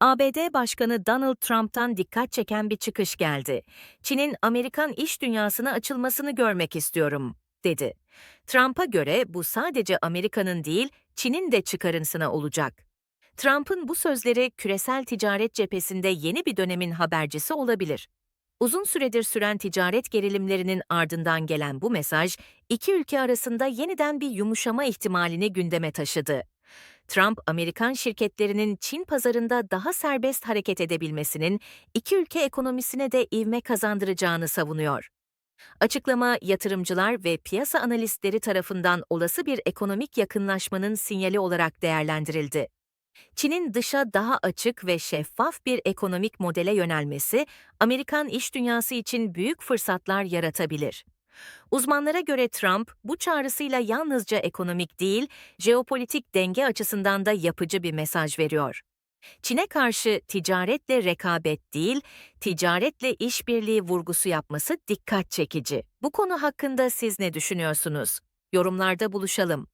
ABD Başkanı Donald Trump'tan dikkat çeken bir çıkış geldi. Çin'in Amerikan iş dünyasına açılmasını görmek istiyorum, dedi. Trump'a göre bu sadece Amerika'nın değil, Çin'in de çıkarısına olacak. Trump'ın bu sözleri küresel ticaret cephesinde yeni bir dönemin habercisi olabilir. Uzun süredir süren ticaret gerilimlerinin ardından gelen bu mesaj, iki ülke arasında yeniden bir yumuşama ihtimalini gündeme taşıdı. Trump, Amerikan şirketlerinin Çin pazarında daha serbest hareket edebilmesinin iki ülke ekonomisine de ivme kazandıracağını savunuyor. Açıklama, yatırımcılar ve piyasa analistleri tarafından olası bir ekonomik yakınlaşmanın sinyali olarak değerlendirildi. Çin'in dışa daha açık ve şeffaf bir ekonomik modele yönelmesi, Amerikan iş dünyası için büyük fırsatlar yaratabilir. Uzmanlara göre Trump, bu çağrısıyla yalnızca ekonomik değil, jeopolitik denge açısından da yapıcı bir mesaj veriyor. Çin'e karşı ticaretle rekabet değil, ticaretle işbirliği vurgusu yapması dikkat çekici. Bu konu hakkında siz ne düşünüyorsunuz? Yorumlarda buluşalım.